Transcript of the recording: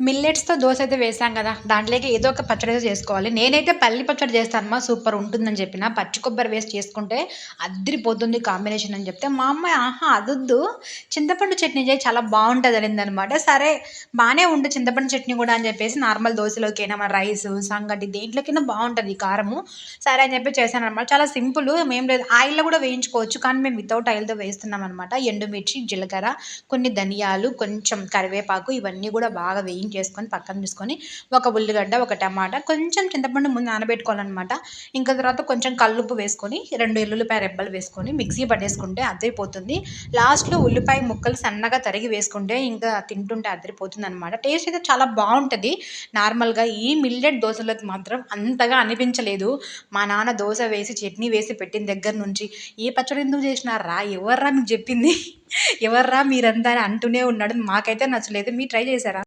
మిల్లెట్స్తో దోశ అయితే వేసాం కదా దాంట్లోకి ఏదో ఒక పచ్చడి అయితే చేసుకోవాలి. నేనైతే పల్లి పచ్చడి చేస్తానమ్మా సూపర్ ఉంటుందని చెప్పిన. పచ్చి కొబ్బరి వేసి చేసుకుంటే అద్దరిపోతుంది కాంబినేషన్ అని చెప్తే మా అమ్మాయి ఆహా అదొద్దు. చింతపండు చట్నీ చేయి చాలా బాగుంటుంది అనిందనమాట సరే బాగానే ఉంటుంది చింతపండు చట్నీ కూడా అని చెప్పేసి నార్మల్ దోశలోకైనా మన రైస్ సంగటి దేంట్లోకైనా బాగుంటుంది కారము. సరే అని చెప్పి చేశాను అనమాట చాలా సింపుల్ మేము లేదు. ఆయిల్లో కూడా వేయించుకోవచ్చు కానీ మేము వితౌట్ ఆయిల్తో వేస్తున్నాం అనమాట ఎండుమిర్చి జీలకర్ర కొన్ని ధనియాలు కొంచెం కరివేపాకు ఇవన్నీ కూడా బాగా వేయించి చేసుకొని పక్కన తీసుకొని ఒక ఉల్లిగడ్డ ఒక టమాటా కొంచెం చింతపండు ముందు నానబెట్టుకోవాలన్నమాట. ఇంకా తర్వాత కొంచెం కల్లుప్పు వేసుకొని రెండు ఎల్లుల్లిపాయ రెబ్బలు వేసుకొని మిక్సీ పట్టేసుకుంటే అద్దరిపోతుంది. లాస్ట్లో ఉల్లిపాయ ముక్కలు సన్నగా తరిగి వేసుకుంటే ఇంకా తింటుంటే అద్దరిపోతుంది అనమాట టేస్ట్ అయితే చాలా బాగుంటుంది. నార్మల్గా ఈ మిల్లెట్ దోశలోకి మాత్రం అంతగా అనిపించలేదు. మా నాన్న దోశ వేసి చట్నీ వేసి పెట్టిన దగ్గర నుంచి ఏ పచ్చడి ఎందుకు చేసినారా? ఎవర్రా మీకు చెప్పింది? ఎవర్రా మీరంతా? అని అంటూనే ఉన్నాడు. మాకైతే నచ్చలేదు. మీరు ట్రై చేశారా?